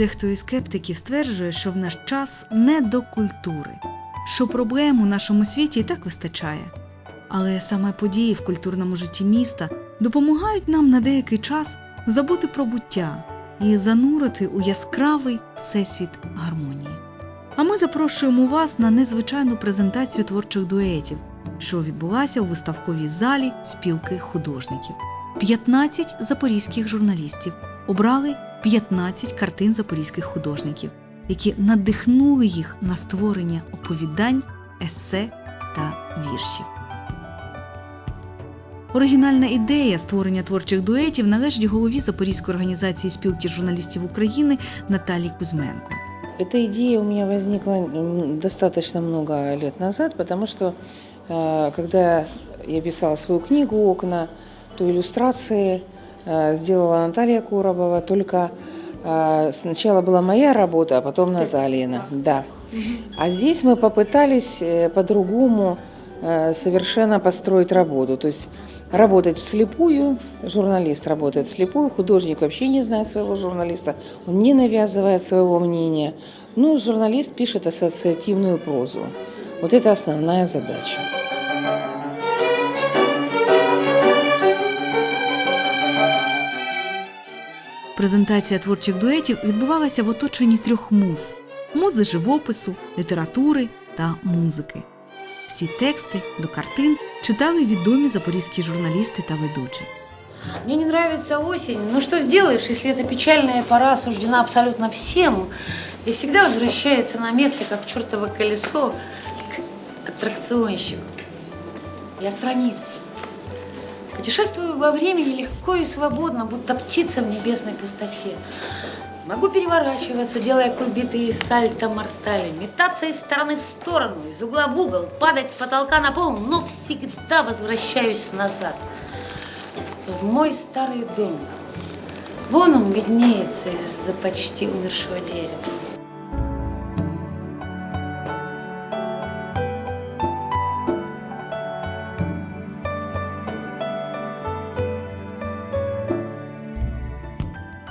Дехто із скептиків стверджує, що в наш час не до культури, що проблем у нашому світі і так вистачає. Але саме події в культурному житті міста допомагають нам на деякий час забути про буття і занурити у яскравий всесвіт гармонії. А ми запрошуємо вас на незвичайну презентацію творчих дуетів, що відбулася у виставковій залі спілки художників. 15 запорізьких журналістів обрали 15 картин запорізьких художників, які надихнули їх на створення оповідань, есе та віршів. Оригінальна ідея створення творчих дуетів належить голові Запорізької організації спілки журналістів України Наталії Кузьменко. Эта идея у меня возникла м, достаточно много лет назад, потому что э, когда я писала свою книгу «Окна», то иллюстрации э, Сделала Наталья Коробова, только э, сначала была моя работа, а потом Натальина. Да. А здесь мы попытались э, по-другому э, совершенно построить работу. То есть работать вслепую, журналист работает вслепую, художник вообще не знает своего журналиста, он не навязывает своего мнения. Ну, журналист пишет ассоциативную прозу. Вот это основная задача. Презентація творчих дуетів відбувалася в оточенні трьох муз: музи живопису, літератури та музики. Всі тексти до картин читали відомі запорізькі журналісти та ведучі. Мне не нравится осень. Ну что сделаешь, если эта печальная пора суждена абсолютно всем и всегда возвращается на место, как чертово колесо, к аттракционщику. Я страница. Путешествую во времени легко и свободно, будто птица в небесной пустоте. Могу переворачиваться, делая кульбиты сальто-мортали, метаться из стороны в сторону, из угла в угол, падать с потолка на пол, но всегда возвращаюсь назад в мой старый дом. Вон он виднеется из-за почти умершего дерева.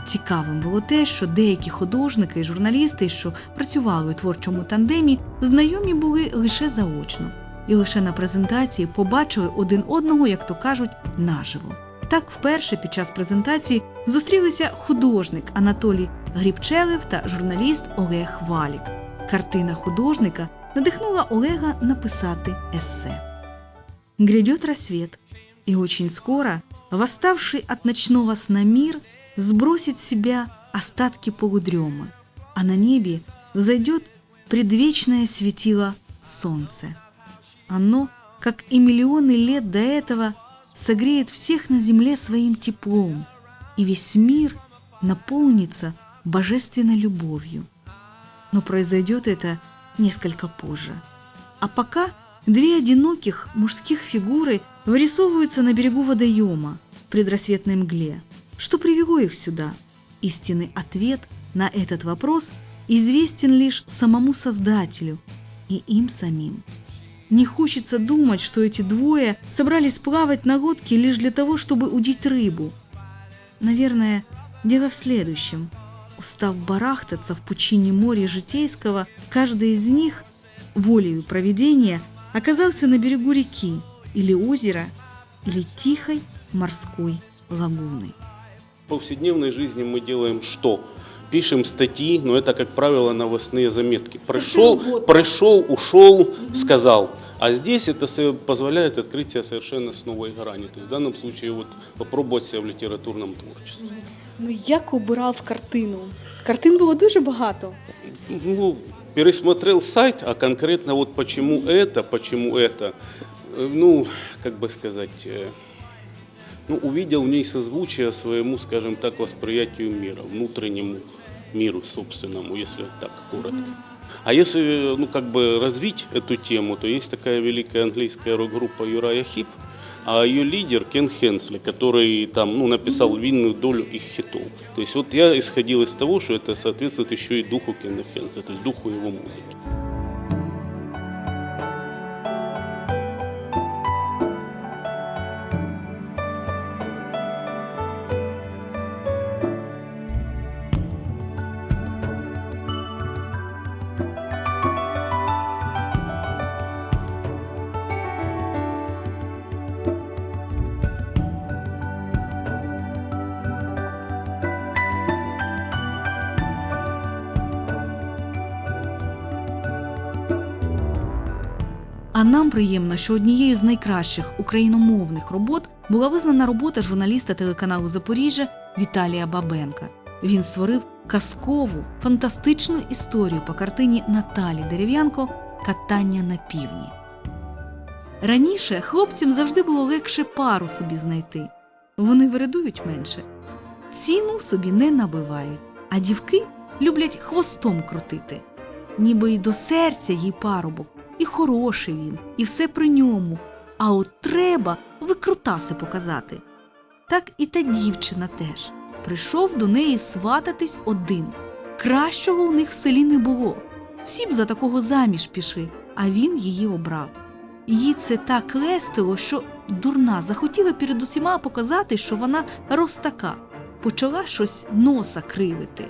Цікавим було те, що деякі художники і журналісти, що працювали у творчому тандемі, знайомі були лише заочно, і лише на презентації побачили один одного, як то кажуть, наживо. Так, вперше під час презентації зустрілися художник Анатолій Грібчелев та журналіст Олег Валік. Картина художника надихнула Олега написати есе. Грядет рассвет, и очень скоро, восставший от ночного сна мир, сбросит с себя остатки полудрема, а на небе взойдет предвечное светило солнце. Оно, как и миллионы лет до этого, согреет всех на земле своим теплом, и весь мир наполнится божественной любовью. Но произойдет это несколько позже. А пока две одиноких мужских фигуры вырисовываются на берегу водоема в предрассветной мгле. Что привело их сюда? Истинный ответ на этот вопрос известен лишь самому Создателю и им самим. Не хочется думать, что эти двое собрались плавать на лодке лишь для того, чтобы удить рыбу. Наверное, дело в следующем. Устав барахтаться в пучине моря житейского, каждый из них, волею провидения, оказался на берегу реки или озера, или тихой морской лагуны. В повседневной жизни мы делаем что? Пишем статьи, но это, как правило, новостные заметки. Пришел, пришел, ушел, сказал. А здесь это со- позволяет открыть себя совершенно с новой грани. То есть в данном случае вот попробовать себя в литературном творчестве. Ну як обирав картину? Картин було дуже багато. Ну, пересмотрел сайт, а конкретно вот почему это, почему это, э, ну, как бы сказать, э, ну, увидел в ней созвучие своему, скажем так, восприятию мира, внутреннему миру собственному, если так коротко. А если, ну, как бы развить эту тему, то есть такая великая английская рок-группа Юрая Хип, а ее лидер Кен Хенсли, который там, ну, написал винную долю их хитов. То есть вот я исходил из того, что это соответствует еще и духу Кена Хенсли, то есть духу его музыки. А нам приємно, що однією з найкращих україномовних робот була визнана робота журналіста телеканалу Запоріжжя Віталія Бабенка. Він створив казкову, фантастичну історію по картині Наталі Дерев'янко Катання на півдні. Раніше хлопцям завжди було легше пару собі знайти. Вони виридують менше. Ціну собі не набивають, а дівки люблять хвостом крутити. Ніби й до серця їй парубок, і хороший він, і все при ньому. А от треба викрутаси показати. Так і та дівчина теж. Прийшов до неї свататись один. Кращого у них в селі не було. Всі б за такого заміж пішли, а він її обрав. Їй це так лестило, що дурна захотіла перед усіма показати, що вона ростака. Почала щось носа кривити.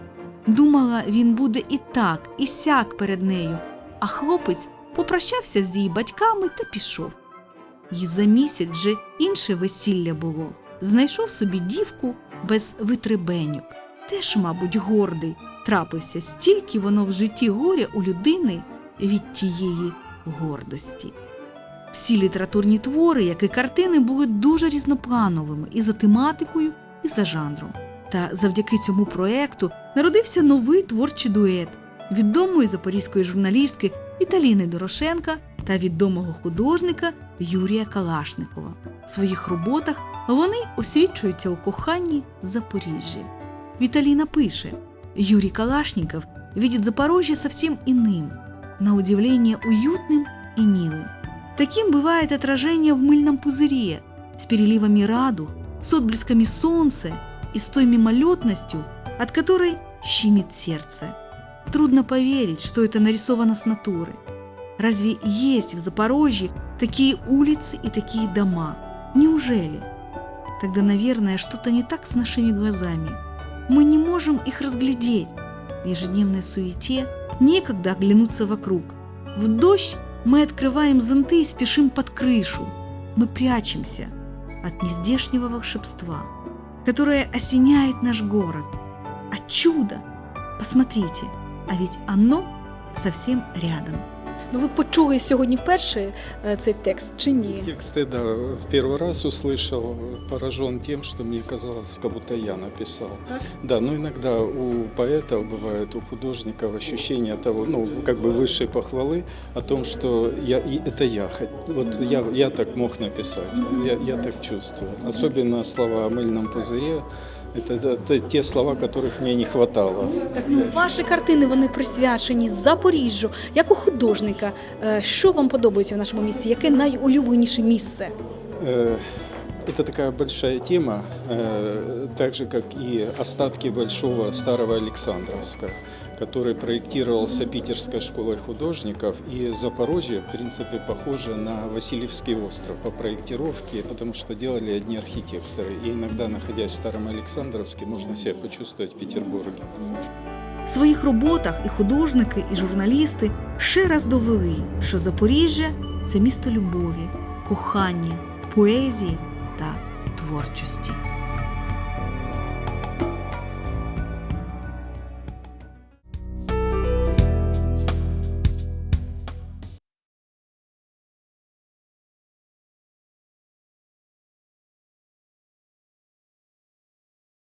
Думала, він буде і так, і сяк перед нею, а хлопець попрощався з її батьками та пішов. І за місяць вже інше весілля було. Знайшов собі дівку без витребеньок. Теж, мабуть, гордий. Трапився стільки воно в житті горя у людини від тієї гордості. Всі літературні твори, як і картини, були дуже різноплановими і за тематикою, і за жанром. Та завдяки цьому проекту народився новий творчий дует відомої запорізької журналістки Віталіни Дорошенка та відомого художника Юрія Калашникова. В своїх роботах вони освічуються у коханні Запоріжжя. Виталина пише, Юрий Калашников видит Запорожье совсем иным, на удивление уютным и милым. Таким бывает отражение в мыльном пузыре, с переливами радуг, с отблесками солнца и с той мимолетностью, от которой щемит сердце. Трудно поверить, что это нарисовано с натуры. Разве есть в Запорожье такие улицы и такие дома? Неужели? Тогда, наверное, что-то не так с нашими глазами. Мы не можем их разглядеть. В ежедневной суете некогда оглянуться вокруг. В дождь мы открываем зонты и спешим под крышу. Мы прячемся от нездешнего волшебства, которое осеняет наш город. А чудо! Посмотрите, а ведь оно совсем рядом. Ну ви почули сьогодні вперше е, цей текст чи ні? Тексты, да, в первый раз услышал, поражен тем, что мне казалось, как будто я написал. Так? Да, но иногда у поэтов бывает, у художников ощущение того, ну, как бы высшей похвалы о том, что я, и это я, хот- вот я, я так мог написать, я, я так чувствую. Особенно слова о мыльном пузыре, это, это те слова, которых мне не хватало. Так, ну, ваші картини вони присвячені Запоріжжю. Як у художника, е, що вам подобається в нашому місті? Яке найулюбленіше місце? Э, Это такая большая тема, э, так же как и остатки большого старого Александровска, который проектировался Питерской школой художников. И Запорожье, в принципе, похоже на Васильевский остров по проектировке, потому что делали одни архитекторы. И иногда, находясь в старом Александровске, можно себя почувствовать в Петербурге. В своїх роботах і художники, і журналісти ще раз довели, що Запоріжжя це місто любові, кохання, поезії та творчості.